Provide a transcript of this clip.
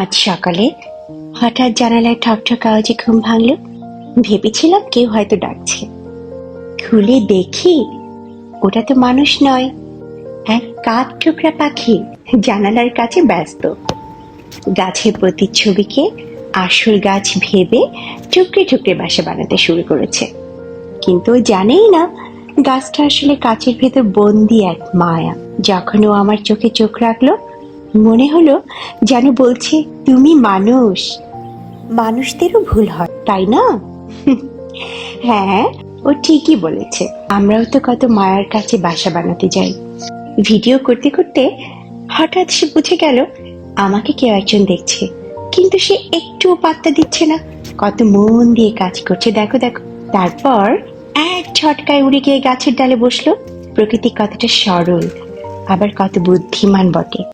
আজ সকালে হঠাৎ জানালায় ঠকঠক আওয়াজে ঘুম ভাঙল। ভেবেছিলাম কেউ হয়তো ডাকছে। খুলে দেখি ওটা তো মানুষ নয়, এক কাঠ টুকরা পাখি জানালার কাছে ব্যস্ত। গাছের প্রতিচ্ছবিকে আসল গাছ ভেবে টুকরে টুকরে বাসা বানাতে শুরু করেছে। কিন্তু জানেই না, গাছটা আসলে কাচের ভেতর বন্দি এক মায়া, যখন ও আমার চোখে চোখ রাখল মনে হলো যেন বলছে তুমি মানুষ। মানুষদেরও ভুল হয়। তাই না? হ্যাঁ ও ঠিকই বলেছে। আমরাও তো কত মায়ার কাছে বাসা বানাতে যাই। ভিডিও করতে করতে হঠাৎ সে বুঝে গেল আমাকে কেউ একজন দেখছে। কিন্তু সে একটুও পাত্তা দিচ্ছে না। কত মন দিয়ে কাজ করছে। দেখো দেখো। তারপর এক ঝটকায় উড়ে গিয়ে গাছের ডালে বসল। প্রকৃতি কতটা সরল আবার কত বুদ্ধিমান বটে।